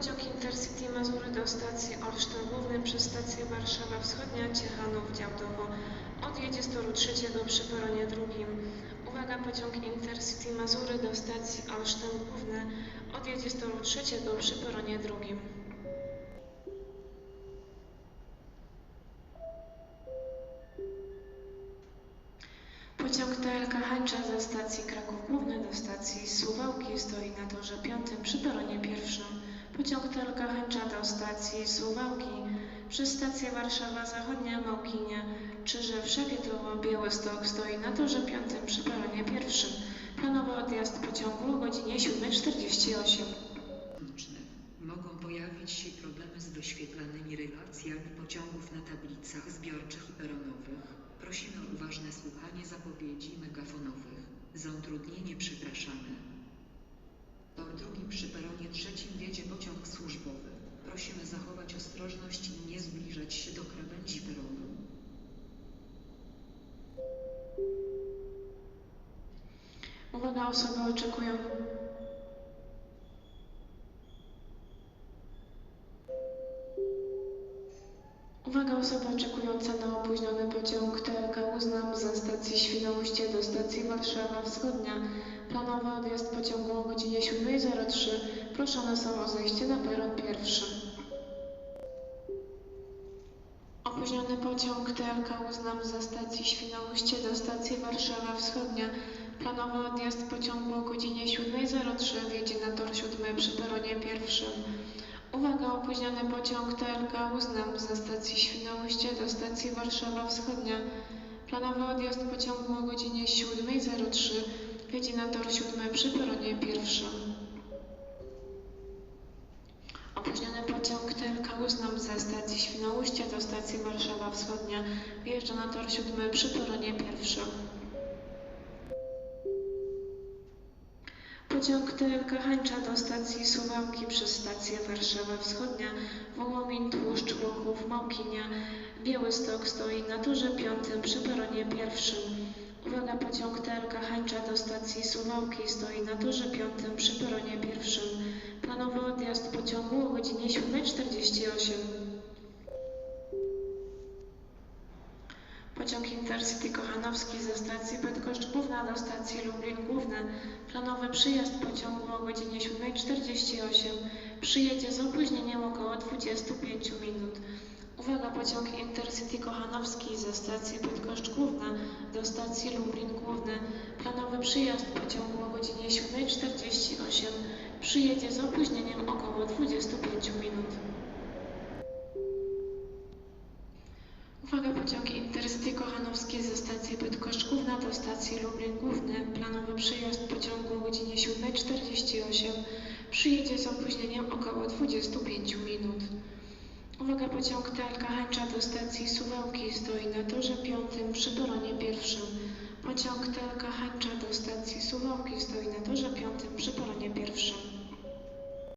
Pociąg Intercity Mazury do stacji Olsztyn Główny przez stację Warszawa Wschodnia Ciechanów Działdowo odjedzie z toru trzeciego przy peronie drugim. Uwaga, pociąg Intercity Mazury do stacji Olsztyn Główny odjedzie z toru trzeciego przy peronie drugim. Pociąg TLK Hańcza ze stacji Kraków Główny do stacji Suwałki stoi na torze piątym przy peronie pierwszym. Pociąg Hańcza do stacji Suwałki przez stację Warszawa Zachodnia Małkinia Czyżew Szakietowo Białystok stoi na torze piątym przy peronie pierwszym. Planowy odjazd pociągu o godzinie 7.48. Nocnych. Mogą pojawić się problemy z wyświetlanymi relacjami pociągów na tablicach zbiorczych i peronowych. Prosimy o uważne słuchanie zapowiedzi megafonowych. Za utrudnienie przepraszamy. Przy peronie trzecim wiedzie pociąg służbowy. Prosimy zachować ostrożność i nie zbliżać się do krawędzi peronu. Uwaga, osoby oczekują. Uwaga, osoby oczekujące na opóźniony pociąg TLK Uznam ze stacji Świnoujście do stacji Warszawa Wschodnia. Planowy odjazd pociągu o godzinie 7.03. Proszone są o zejście na peron pierwszy. Opóźniony pociąg TLK Uznam ze stacji Świnoujście do stacji Warszawa Wschodnia. Planowy odjazd pociągu o godzinie 7.03 wjedzie na tor 7 przy peronie pierwszym. Uwaga, opóźniony pociąg TLK Uznam ze stacji Świnoujście do stacji Warszawa Wschodnia. Planowy odjazd pociągu o godzinie 7.03 wjedzie na tor 7 przy peronie pierwszym. Opóźniony pociąg TLK Uznam ze stacji Świnoujście do stacji Warszawa Wschodnia wjeżdża na tor 7 przy peronie. Pociąg TLK Hańcza do stacji Suwałki przez stację Warszawa Wschodnia, Wołomin, Tłuszcz, Łuchów, Małkinia, Białystok stoi na torze piątym przy peronie pierwszym. Uwaga, pociąg TLK Hańcza do stacji Suwałki stoi na torze piątym przy peronie pierwszym. Planowy odjazd pociągu o godzinie 7.48. Pociąg Intercity Kochanowski ze stacji Bydgoszcz Główna do stacji Lublin Główny. Planowy przyjazd pociągu o godzinie 7.48 przyjedzie z opóźnieniem około 25 minut. Uwaga, pociąg Intercity Kochanowski ze stacji Bydgoszcz Główna do stacji Lublin Główny. Planowy przyjazd pociągu o godzinie 7.48 przyjedzie z opóźnieniem około 25 minut. Uwaga, pociąg Intercity Kochanowski ze stacji Bydgoszcz do stacji Lublin Główny. Planowy przyjazd pociągu o godzinie 7.48 przyjedzie z opóźnieniem około 25 minut. Uwaga, pociąg TLK Hańcza do stacji Suwałki stoi na torze piątym przy peronie pierwszym. Pociąg TLK Hańcza do stacji Suwałki stoi na torze piątym przy peronie pierwszym.